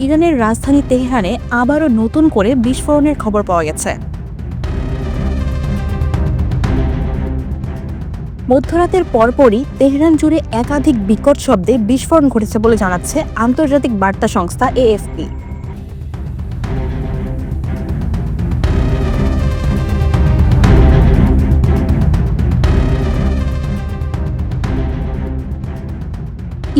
ইরানের রাজধানী তেহরানে আবারও নতুন করে বিস্ফোরণের খবর পাওয়া গেছে। মধ্যরাতের পরপরই তেহরান জুড়ে একাধিক বিকট শব্দে বিস্ফোরণ ঘটেছে বলে জানাচ্ছে আন্তর্জাতিক বার্তা সংস্থা এএফপি।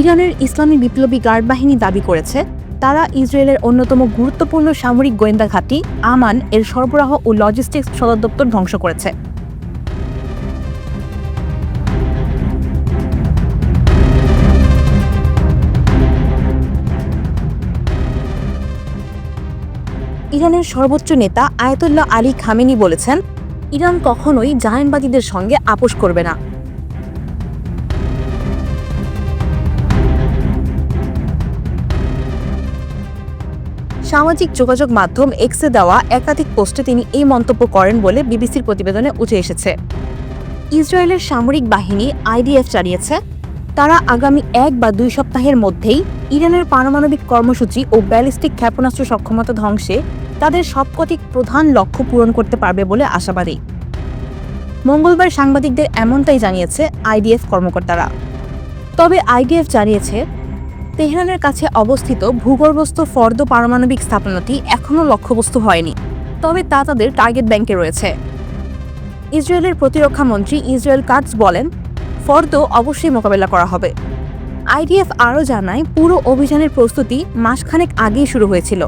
ইরানের ইসলামী বিপ্লবী গার্ড বাহিনী দাবি করেছে তারা ইসরায়েলের অন্যতম গুরুত্বপূর্ণ সামরিক গোয়েন্দা ঘাঁটি, আমান, এর সরবরাহ ও লজিস্টিক্স সদর দপ্তর ধ্বংস করেছে। ইরানের সর্বোচ্চ নেতা আয়াতুল্লাহ আলী খামেনি বলেছেন, ইরান কখনোই জাহানবাদীদের সঙ্গে আপোষ করবে না। সামাজিক যোগাযোগ মাধ্যম এক্সে দেওয়া একাধিক পোস্টে তিনি এই মন্তব্য করেন বলে বিবিসির প্রতিবেদনে উঠে এসেছে। ইসরায়েলের সামরিক বাহিনী আইডিএফ জানিয়েছে, তারা আগামী এক বা দুই সপ্তাহের মধ্যেই ইরানের পারমাণবিক কর্মসূচি ও ব্যালিস্টিক ক্ষেপণাস্ত্র সক্ষমতা ধ্বংসে তাদের সবকটি প্রধান লক্ষ্য পূরণ করতে পারবে বলে আশাবাদী। মঙ্গলবার সাংবাদিকদের এমনটাই জানিয়েছে আইডিএফ কর্মকর্তারা। তবে আইডিএফ জানিয়েছে তেহরানের কাছে অবস্থিত ভূগর্ভস্থ ফর্দ পারমাণবিক স্থাপনাটি এখনও লক্ষ্যবস্তু হয়নি, তবে তা তাদের টার্গেট ব্যাংকে রয়েছে। ইসরায়েলের প্রতিরক্ষা মন্ত্রী ইসরায়েল কাটস বলেন, ফর্দ অবশ্যই মোকাবেলা করা হবে। আইডিএফ আরও জানায়, পুরো অভিযানের প্রস্তুতি মাসখানেক আগেই শুরু হয়েছিল,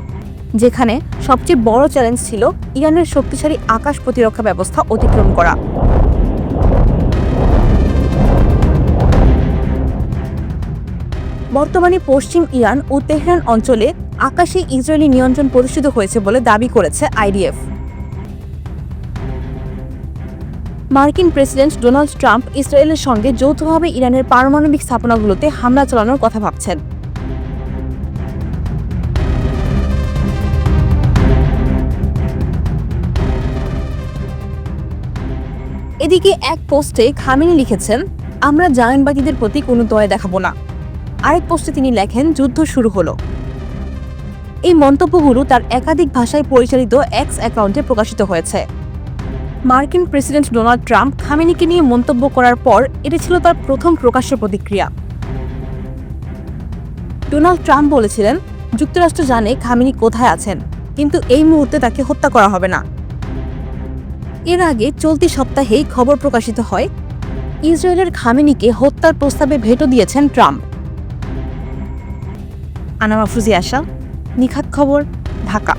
যেখানে সবচেয়ে বড় চ্যালেঞ্জ ছিল ইরানের শক্তিশালী আকাশ প্রতিরক্ষা ব্যবস্থা অতিক্রম করা। বর্তমানে পশ্চিম ইরান ও তেহরান অঞ্চলে আকাশে ইসরায়েলি নিয়ন্ত্রণ প্রতিষ্ঠিত হয়েছে বলে দাবি করেছে আইডিএফ। মার্কিন প্রেসিডেন্ট ডোনাল্ড ট্রাম্প ইসরায়েলের সঙ্গে যৌথভাবে ইরানের পারমাণবিক স্থাপনাগুলোতে হামলা চালানোর কথা ভাবছেন। এদিকে এক পোস্টে খামেনি লিখেছেন, আমরা জায়নবাদীদের প্রতি কোনো দয়া দেখাবো না। আরেক পোস্টে তিনি লেখেন, যুদ্ধ শুরু হলো। এই মন্তব্যগুলো তার একাধিক ভাষায় পরিচালিত এক্স অ্যাকাউন্টে প্রকাশিত হয়েছে। মার্কিন প্রেসিডেন্ট ডোনাল্ড ট্রাম্প খামেনিকে নিয়ে মন্তব্য করার পর এটি ছিল তার প্রথম প্রকাশ্য প্রতিক্রিয়া। ডোনাল্ড ট্রাম্প বলেছিলেন, যুক্তরাষ্ট্র জানে খামেনি কোথায় আছেন, কিন্তু এই মুহূর্তে তাকে হত্যা করা হবে না। এর আগে চলতি সপ্তাহেই খবর প্রকাশিত হয়, ইসরায়েলের খামেনিকে হত্যার প্রস্তাবে ভেটো দিয়েছেন ট্রাম্প। আনামা ফুজি আশা নিখাত খবর ঢাকা।